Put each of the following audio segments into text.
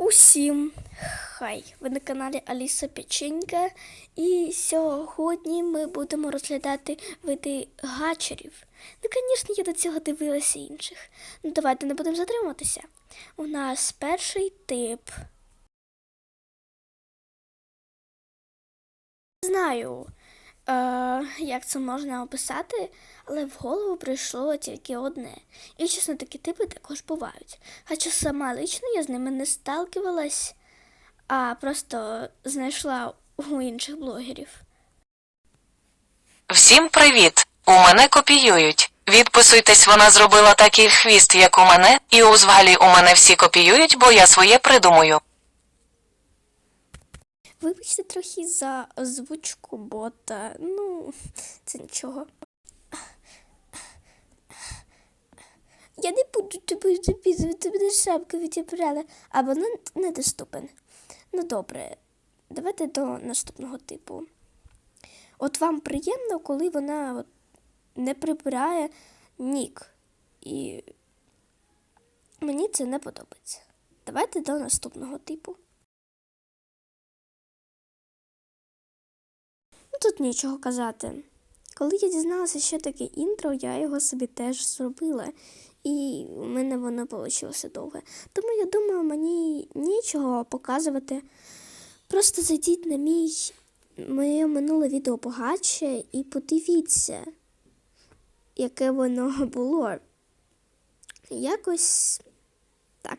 Усім хай! Ви на каналі Аліса Печенька. І сьогодні ми будемо розглядати види гачерів. Ну, звісно, я до цього дивилася інших. Ну, давайте не будемо затримуватися. У нас перший тип. Знаю, е, як це можна описати, але в голову прийшло тільки одне. І чесно, такі типи також бувають. Хоча сама лично я з ними не сталкивалась, а просто знайшла у інших блогерів. Всім привіт! У мене копіюють. Відписуйтесь, вона зробила такий хвіст, як у мене, і взагалі у мене всі копіюють, бо я своє придумую. Вибачте трохи за озвучку бота. Ну, це нічого. Я не буду записувати, мене шапка відібрала, абонент недоступен. Ну добре, давайте до наступного типу. От вам приємно, коли вона от не прибирає нік. І мені це не подобається. Давайте до наступного типу. Тут нічого казати. Коли я дізналася, що таке інтро, я його собі теж зробила. І у мене воно вийшло довге. Тому я думаю, мені нічого показувати. Просто зайдіть на мій моє минуле відео багатше і подивіться, яке воно було. Якось так.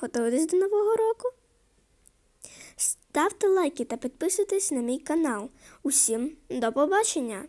Готуєтесь до Нового року? Ставте лайки та підписуйтесь на мій канал. Усім до побачення!